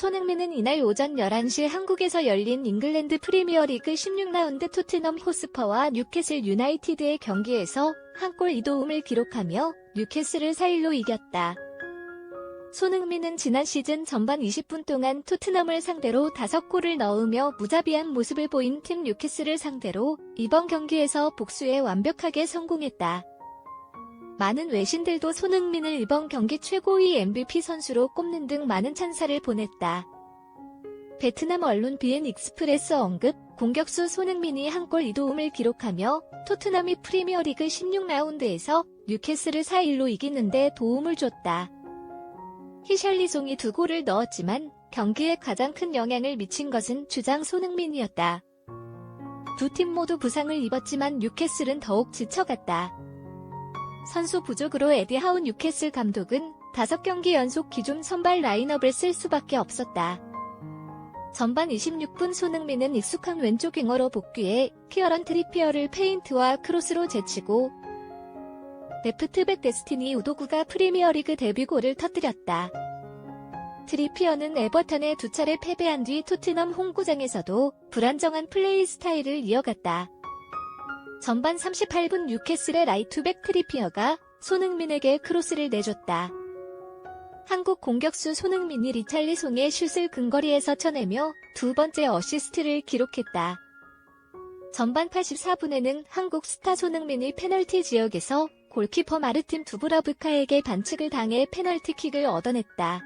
손흥민은 이날 오전 11시 한국에서 열린 잉글랜드 프리미어리그 16라운드 토트넘 호스퍼와 뉴캐슬 유나이티드의 경기에서 한 골 2도움을 기록하며 뉴캐슬을 4-1로 이겼다. 손흥민은 지난 시즌 전반 20분 동안 토트넘을 상대로 5골을 넣으며 무자비한 모습을 보인 팀 뉴캐슬을 상대로 이번 경기에서 복수에 완벽하게 성공했다. 많은 외신들도 손흥민을 이번 경기 최고의 MVP 선수로 꼽는 등 많은 찬사를 보냈다. 베트남 언론 비엔 익스프레스 언급, 공격수 손흥민이 한 골 2도움을 기록하며 토트넘이 프리미어리그 16라운드에서 뉴캐슬을 4-1로 이기는데 도움을 줬다. 히샬리송이 두 골을 넣었지만 경기에 가장 큰 영향을 미친 것은 주장 손흥민이었다. 두 팀 모두 부상을 입었지만 뉴캐슬은 더욱 지쳐갔다. 선수 부족으로 에디 하우 뉴캐슬 감독은 5경기 연속 기존 선발 라인업을 쓸 수밖에 없었다. 전반 26분 손흥민은 익숙한 왼쪽 윙어로 복귀해 키어런 트리피어를 페인트와 크로스로 제치고 레프트백 데스티니 우도구가 프리미어리그 데뷔골을 터뜨렸다. 트리피어는 에버턴에 두 차례 패배한 뒤 토트넘 홈구장에서도 불안정한 플레이 스타일을 이어갔다. 전반 38분 뉴캐슬의 라이트백 트리피어가 손흥민에게 크로스를 내줬다. 한국 공격수 손흥민이 리찰리송의 슛을 근거리에서 쳐내며 두 번째 어시스트를 기록했다. 전반 84분에는 한국 스타 손흥민이 페널티 지역에서 골키퍼 마르틴 두브라브카에게 반칙을 당해 페널티킥을 얻어냈다.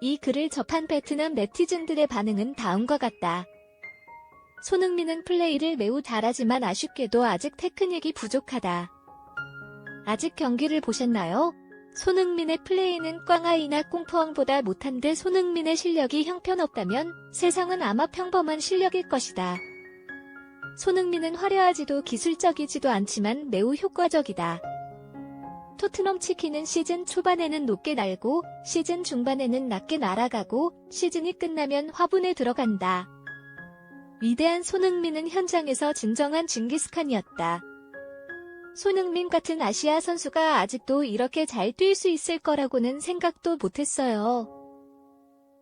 이 글을 접한 베트남 네티즌들의 반응은 다음과 같다. 손흥민은 플레이를 매우 잘하지만 아쉽게도 아직 테크닉이 부족하다. 아직 경기를 보셨나요? 손흥민의 플레이는 꽝아이나 꽁포왕보다 못한 데 손흥민의 실력이 형편없다면 세상은 아마 평범한 실력일 것이다. 손흥민은 화려하지도 기술적이지도 않지만 매우 효과적이다. 토트넘 치킨은 시즌 초반에는 높게 날고 시즌 중반에는 낮게 날아가고 시즌이 끝나면 화분에 들어간다. 위대한 손흥민은 현장에서 진정한 징기스칸이었다. 손흥민 같은 아시아 선수가 아직도 이렇게 잘 뛸 수 있을 거라고는 생각도 못했어요.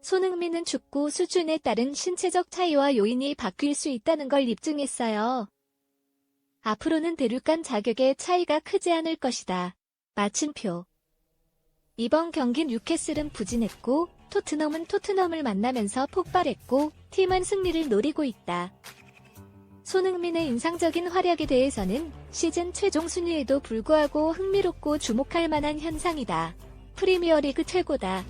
손흥민은 축구 수준에 따른 신체적 차이와 요인이 바뀔 수 있다는 걸 입증했어요. 앞으로는 대륙간 자격의 차이가 크지 않을 것이다. 마침표. 이번 경기 뉴캐슬은 부진했고 토트넘은 토트넘을 만나면서 폭발했고 팀은 승리를 노리고 있다. 손흥민의 인상적인 활약에 대해서는 시즌 최종 순위에도 불구하고 흥미롭고 주목할 만한 현상이다. 프리미어리그 최고다.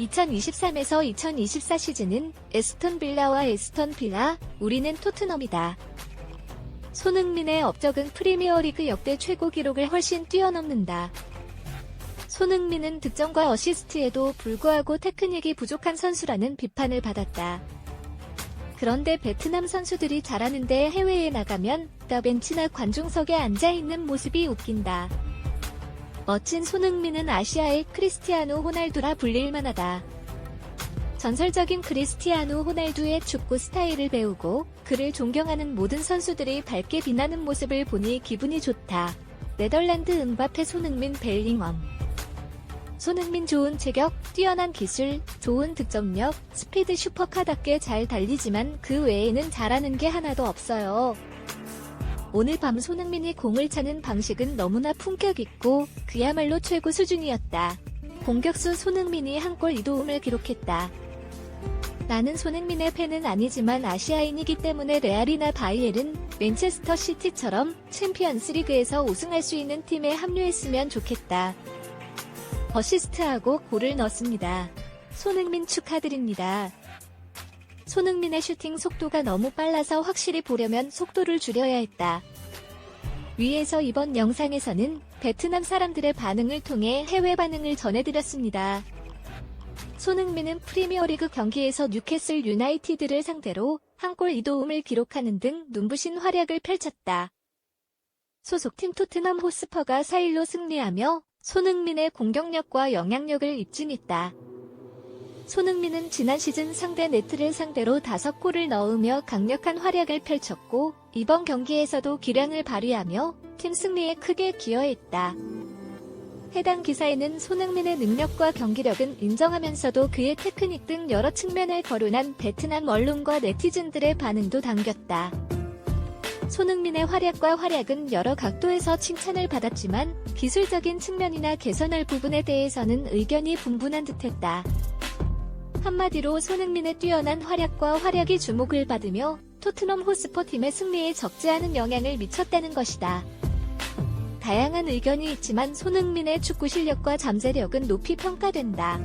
2023에서 2024 시즌은 에스턴 빌라와 에스턴 빌라, 우리는 토트넘이다. 손흥민의 업적은 프리미어리그 역대 최고 기록을 훨씬 뛰어넘는다. 손흥민은 득점과 어시스트에도 불구하고 테크닉이 부족한 선수라는 비판을 받았다. 그런데 베트남 선수들이 잘하는데 해외에 나가면 더 벤치나 관중석에 앉아있는 모습이 웃긴다. 멋진 손흥민은 아시아의 크리스티아노 호날두라 불릴 만하다. 전설적인 크리스티아노 호날두의 축구 스타일을 배우고 그를 존경하는 모든 선수들이 밝게 빛나는 모습을 보니 기분이 좋다. 네덜란드 은바페 손흥민 벨링엄 손흥민 좋은 체격, 뛰어난 기술, 좋은 득점력, 스피드 슈퍼카답게 잘 달리지만 그 외에는 잘하는 게 하나도 없어요. 오늘 밤 손흥민이 공을 차는 방식은 너무나 품격 있고 그야말로 최고 수준이었다. 공격수 손흥민이 한 골 2도움을 기록했다. 나는 손흥민의 팬은 아니지만 아시아인이기 때문에 레알이나 바이엘은 맨체스터 시티처럼 챔피언스 리그에서 우승할 수 있는 팀에 합류했으면 좋겠다. 어시스트하고 골을 넣습니다. 손흥민 축하드립니다. 손흥민의 슈팅 속도가 너무 빨라서 확실히 보려면 속도를 줄여야 했다. 위에서 이번 영상에서는 베트남 사람들의 반응을 통해 해외 반응을 전해드렸습니다. 손흥민은 프리미어리그 경기에서 뉴캐슬 유나이티드를 상대로 한 골 2도움을 기록하는 등 눈부신 활약을 펼쳤다. 소속팀 토트넘 호스퍼가 4-1로 승리하며 손흥민의 공격력과 영향력을 입증했다. 손흥민은 지난 시즌 상대 네트를 상대로 5골을 넣으며 강력한 활약을 펼쳤고 이번 경기에서도 기량을 발휘하며 팀 승리에 크게 기여했다. 해당 기사에는 손흥민의 능력과 경기력은 인정하면서도 그의 테크닉 등 여러 측면을 거론한 베트남 언론과 네티즌들의 반응도 담겼다. 손흥민의 활약과 활약은 여러 각도에서 칭찬을 받았지만 기술적인 측면이나 개선할 부분에 대해서는 의견이 분분한 듯했다. 한마디로 손흥민의 뛰어난 활약과 활약이 주목을 받으며 토트넘 호스퍼 팀의 승리에 적지 않은 영향을 미쳤다는 것이다. 다양한 의견이 있지만 손흥민의 축구 실력과 잠재력은 높이 평가된다.